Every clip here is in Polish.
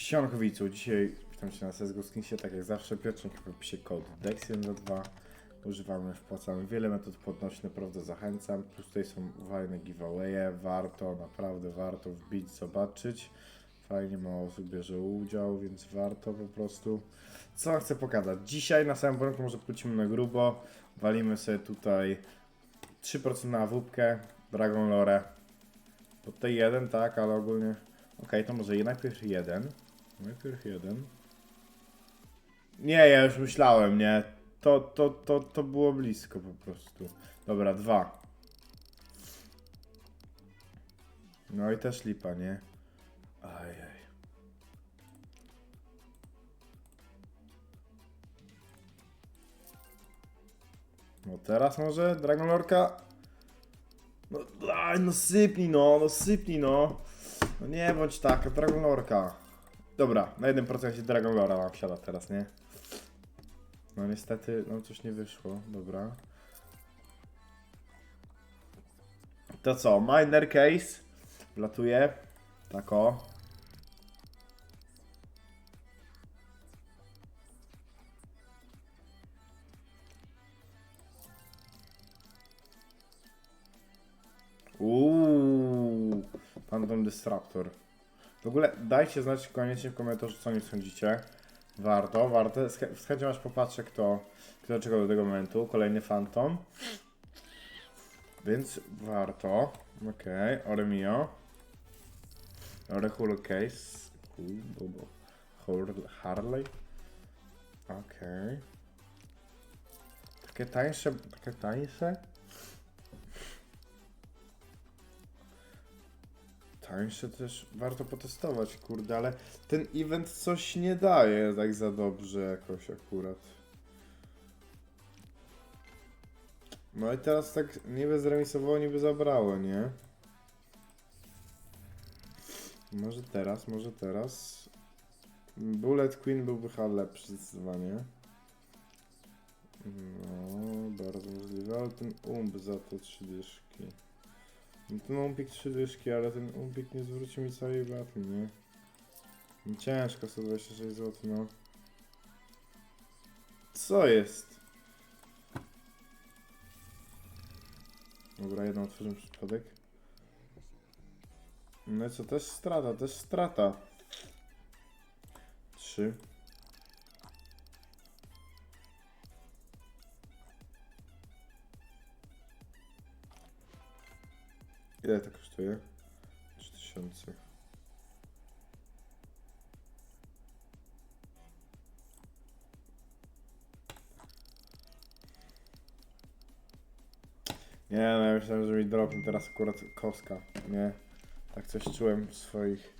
Sionkowicu, dzisiaj witam Cię na CSGO Skinsie, tak jak zawsze, pierwszym w opisie kod DEX122 używamy, wpłacamy wiele metod płatności, naprawdę zachęcam, plus tutaj są fajne giveawaye, warto, naprawdę warto wbić, zobaczyć, fajnie mało osób bierze udział, więc warto po prostu. Co chcę pokazać? Dzisiaj na samym początku może pójdziemy na grubo, walimy sobie tutaj 3% na wódkę, Dragon Lore, pod tej jeden, tak, ale ogólnie Okej, to może najpierw jeden. Najpierw jeden. Nie, ja już myślałem, nie. To, to, to, to było blisko po prostu. Dobra, dwa. No i też lipa, nie? Ajaj. No teraz może Dragon Lorka? No, no sypnij no, no sypnij no. No nie bądź taka, Dragon Lorka. Dobra, na 1% Dragon Lora nam wsiada teraz, nie? No niestety, no coś nie wyszło, dobra. To co, Miner Case wlatuje. Tak o. Uuu, Phantom Disruptor. W ogóle dajcie znać koniecznie w komentarzu, co nie sądzicie. Warto, warto. Z, chę- z chęcią aż popatrzę, kto, kto czekał do tego momentu. Kolejny Phantom. Więc warto. Okej, okay. Oremio. Orehul Case. Cool, Bobo. Hur- Harley. Okej. Takie tańsze, takie tańsze. tańsze też warto potestować, kurde, ale ten event coś nie daje tak za dobrze jakoś akurat. No i teraz tak niby zremisowało, niby zabrało, nie? Może teraz, może teraz. Bullet Queen byłby chyba lepszy zdecydowanie. No, bardzo możliwe, ale ten umb za to 30. Ten umpik trzy dyszki, ale ten umpik nie zwróci mi całej baty, nie? Ciężko 126 zł, no. Co jest? Dobra, jedną otworzymy przypadek. No i co, też strata, też strata. Trzy. Ile to kosztuje? 3000. Nie, no ja myślałem, że mi dropnie teraz akurat koska, nie? Tak coś czułem w swoich,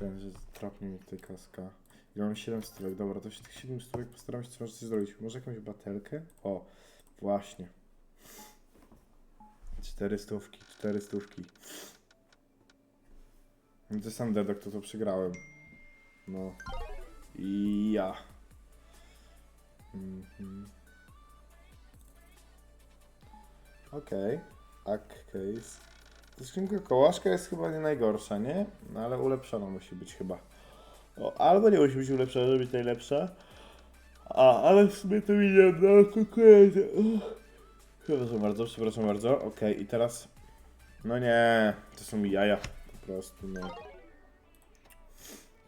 ten, że dropnie mi tutaj koska. I mam 7 stówek, dobra, to się tych 7 stówek postaram się coś zrobić. Może jakąś batelkę? O, właśnie. Cztery stówki, cztery stówki. No To sam dedok, to to przegrałem. No. I ja. Mhm. Okej. Okay. case. Ta skrzynka kołaszka jest chyba nie najgorsza, nie? No ale ulepszona musi być chyba. O, albo nie musi być ulepszona, żeby być najlepsza. A, ale w sumie to mi nie da. Przepraszam bardzo, przepraszam bardzo. Okej, i teraz. No nie, to są jaja. Po prostu, no.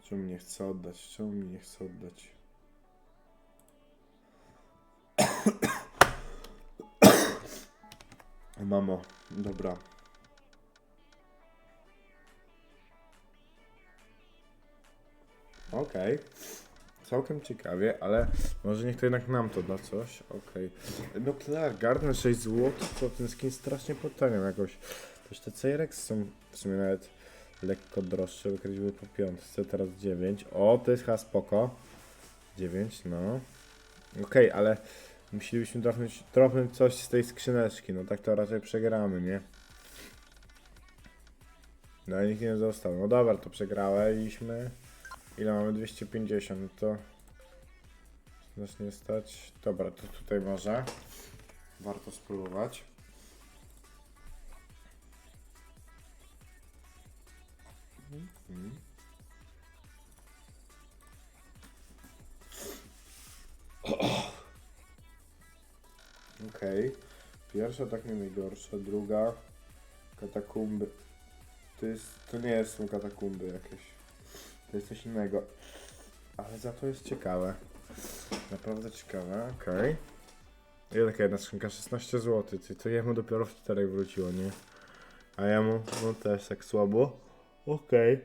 Czemu mi chce oddać? Czemu mi nie chce oddać? Mamo, dobra. Okej. Całkiem ciekawie, ale może niech to jednak nam to da coś. Okej. No tak, Gardner 6 zł, to ten skin strasznie potaniał jakoś. Też te Cyrex są w sumie nawet lekko droższe, bo kiedyś były po piątce, teraz 9. O, to jest chyba spoko. 9, no. Okej, ale musielibyśmy dropnąć, dropnąć coś z tej skrzyneczki, no tak to raczej przegramy, nie? No i nikt nie został. No dobra, to przegraliśmy. Ile mamy? 250, to nas nie stać. Dobra, to tutaj może. Warto spróbować. Mhm. Okej. Okay. Pierwsza tak nie najgorsza, druga katakumby. To, jest, to nie są katakumby jakieś. To jest coś innego. Ale za to jest ciekawe. Naprawdę ciekawe, okej. Ile taka jedna skrzynka? 16 zł. Ty, to jemu dopiero w czterech wróciło, nie? A jemu, no też tak słabo. Okej.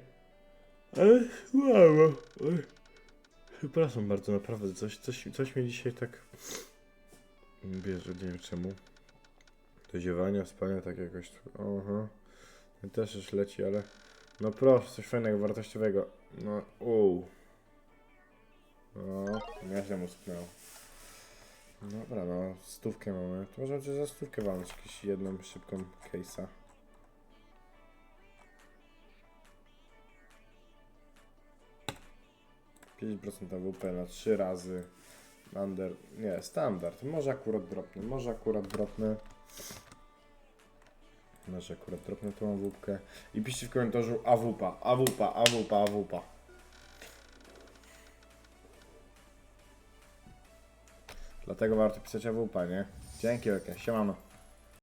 Ale słabo. Oj. Przepraszam bardzo, naprawdę, coś, coś, coś mnie dzisiaj tak bierze, nie wiem czemu. To ziewanie, spanie tak jakoś, aha. Też już leci, ale no proszę, coś fajnego, wartościowego. No, uuu. No, nieźle mu spnęło. Dobra, no, stówkę mamy. To możemy cię za stówkę walnąć jakąś jedną szybką case'a. Procent AWP na trzy razy. Under, nie, standard. Może akurat dropnę, może akurat dropnę. Może akurat dropnę tą AWP. I piszcie w komentarzu AWP, AWP, AWP, AWP. Dlatego warto pisać AWP, nie? Dzięki wielkie, siemano.